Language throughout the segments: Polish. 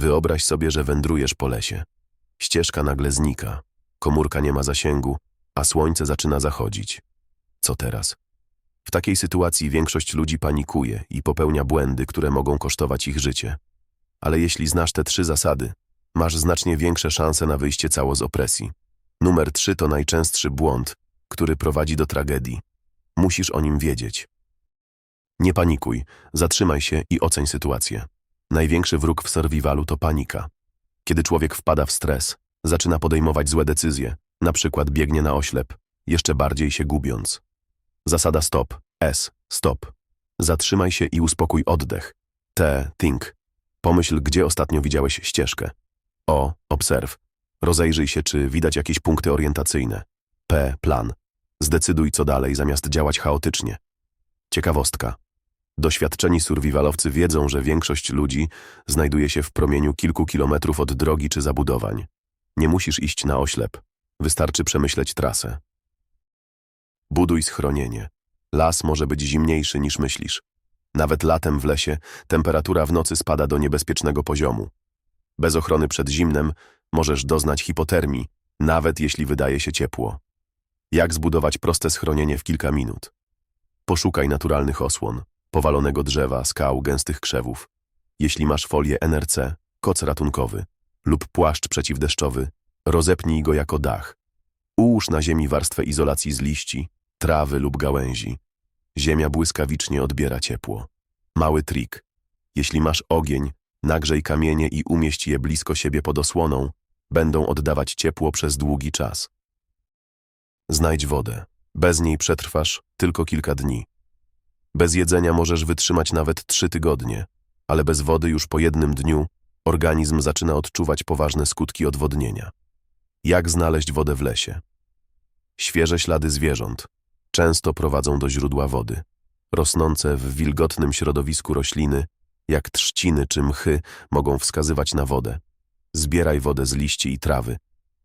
Wyobraź sobie, że wędrujesz po lesie. Ścieżka nagle znika, komórka nie ma zasięgu, a słońce zaczyna zachodzić. Co teraz? W takiej sytuacji większość ludzi panikuje i popełnia błędy, które mogą kosztować ich życie. Ale jeśli znasz te trzy zasady, masz znacznie większe szanse na wyjście cało z opresji. Numer trzy to najczęstszy błąd, który prowadzi do tragedii. Musisz o nim wiedzieć. Nie panikuj, zatrzymaj się i oceń sytuację. Największy wróg w survivalu to panika. Kiedy człowiek wpada w stres, zaczyna podejmować złe decyzje, na przykład biegnie na oślep, jeszcze bardziej się gubiąc. Zasada stop. S. Stop. Zatrzymaj się i uspokój oddech. T. Think. Pomyśl, gdzie ostatnio widziałeś ścieżkę. O. Obserw. Rozejrzyj się, czy widać jakieś punkty orientacyjne. P. Plan. Zdecyduj, co dalej, zamiast działać chaotycznie. Ciekawostka. Doświadczeni survivalowcy wiedzą, że większość ludzi znajduje się w promieniu kilku kilometrów od drogi czy zabudowań. Nie musisz iść na oślep. Wystarczy przemyśleć trasę. Buduj schronienie. Las może być zimniejszy niż myślisz. Nawet latem w lesie temperatura w nocy spada do niebezpiecznego poziomu. Bez ochrony przed zimnem możesz doznać hipotermii, nawet jeśli wydaje się ciepło. Jak zbudować proste schronienie w kilka minut? Poszukaj naturalnych osłon, powalonego drzewa, skał, gęstych krzewów. Jeśli masz folię NRC, koc ratunkowy lub płaszcz przeciwdeszczowy, rozepnij go jako dach. Ułóż na ziemi warstwę izolacji z liści, trawy lub gałęzi. Ziemia błyskawicznie odbiera ciepło. Mały trik. Jeśli masz ogień, nagrzej kamienie i umieść je blisko siebie pod osłoną. Będą oddawać ciepło przez długi czas. Znajdź wodę. Bez niej przetrwasz tylko kilka dni. Bez jedzenia możesz wytrzymać nawet trzy tygodnie, ale bez wody już po jednym dniu organizm zaczyna odczuwać poważne skutki odwodnienia. Jak znaleźć wodę w lesie? Świeże ślady zwierząt często prowadzą do źródła wody. Rosnące w wilgotnym środowisku rośliny, jak trzciny czy mchy, mogą wskazywać na wodę. Zbieraj wodę z liści i trawy.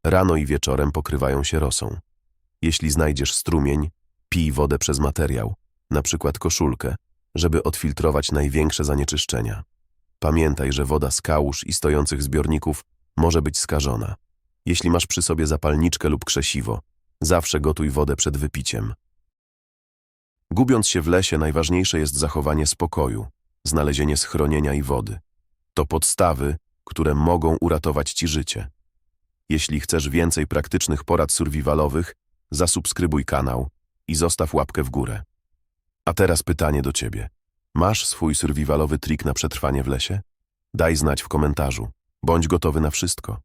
Rano i wieczorem pokrywają się rosą. Jeśli znajdziesz strumień, pij wodę przez materiał, na przykład koszulkę, żeby odfiltrować największe zanieczyszczenia. Pamiętaj, że woda z kałuż i stojących zbiorników może być skażona. Jeśli masz przy sobie zapalniczkę lub krzesiwo, zawsze gotuj wodę przed wypiciem. Gubiąc się w lesie, najważniejsze jest zachowanie spokoju, znalezienie schronienia i wody. To podstawy, które mogą uratować ci życie. Jeśli chcesz więcej praktycznych porad survivalowych, zasubskrybuj kanał i zostaw łapkę w górę. A teraz pytanie do ciebie. Masz swój survivalowy trik na przetrwanie w lesie? Daj znać w komentarzu. Bądź gotowy na wszystko.